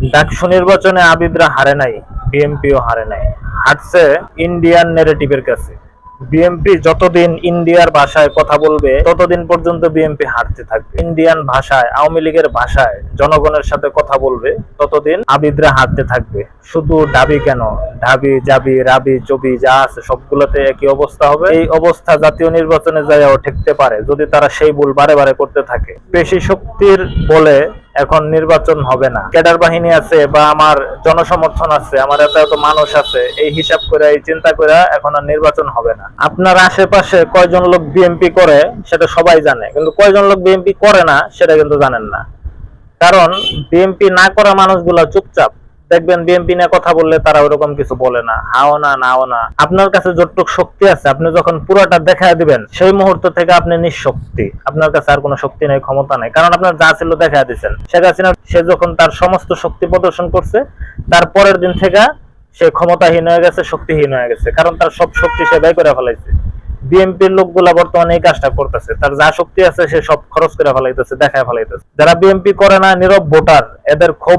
ডাকসু নির্বাচনে আবিদরা হারে নাই বিএনপিও হারে নাই। হারছে ইন্ডিয়ান নেরেটিভের কাছে। বিএনপি যতদিন ইন্ডিয়ার ভাষায় কথা বলবে, ততদিন পর্যন্ত বিএনপি হারতে থাকবে। ইন্ডিয়ান ভাষায়, আওয়ামী লীগের ভাষায় জনগণের সাথে কথা বলবে, ততদিন আবিদরা হারতে থাকবে। শুধু ডাবি কেন? ঢাবি, জাবি, রাবি, চবি যা আছে, সবগুলোতে একই অবস্থা হবে। এই অবস্থা জাতীয় নির্বাচনে যাইয়াও ঠেকতে পারে, যদি তারা সেই ভুল বারে বারে করতে থাকে। পেশি শক্তির বলে এখন নির্বাচন হবে না। ক্যাডার বাহিনী আছে বা আমার জনসমর্থন আছে, আমার এত এত মানুষ আছে, এই হিসাব করে, এই চিন্তা করে এখন আর নির্বাচন হবে না। আপনার আশেপাশে কয়জন লোক বিএমপি করে, সেটা সবাই জানে। কিন্তু কয়জন লোক বিএমপি করে না, সেটা কিন্তু জানেন না। কারণ বিএমপি না করা মানুষগুলো চুপচাপ। দেখবেন বিএমপি নিয়ে কথা বললে তারা ওরকম কিছু বলে না। হাও না, নাও না। আপনার কাছে যতটুক শক্তি আছে, আপনি যখন পুরোটা দেখা দিবেন, সেই মুহূর্ত থেকে আপনি নিঃশক্তি। আপনার কাছে আর কোনো শক্তি নেই, ক্ষমতা নেই। কারণ আপনার যা ছিল দেখা দিচ্ছেন শেখ হাসিনা, সে যখন তার সমস্ত শক্তি প্রদর্শন করছে, তার পরের দিন থেকে সে ক্ষমতাহীন হয়ে গেছে, শক্তিহীন হয়ে গেছে। কারণ তার সব শক্তি সে ব্যয় করে ফেলাইছে। বিএনপির লোকগুলা বর্তমানে এই কাজটা করতেছে। তার যা শক্তি আছে, সে সব খরচ করে ফেলাইতেছে, দেখায় ফেলাইতেছে। যারা বিএনপি করে না, নীরব ভোটার, এদের খুব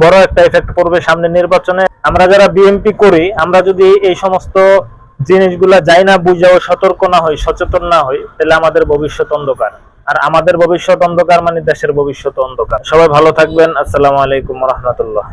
বড় একটা এফেক্ট পড়বে সামনে নির্বাচনে। আমরা যারা বিএনপি করি, আমরা যদি এই সমস্ত জিনিসগুলা যাই না বুঝাও, সতর্ক না হই, সচেতন না হই, তাহলে আমাদের ভবিষ্যৎ অন্ধকার। আর আমাদের ভবিষ্যৎ অন্ধকার মানে দেশের ভবিষ্যৎ অন্ধকার। সবাই ভালো থাকবেন। আসসালামু আলাইকুম রহমতুল্লাহ।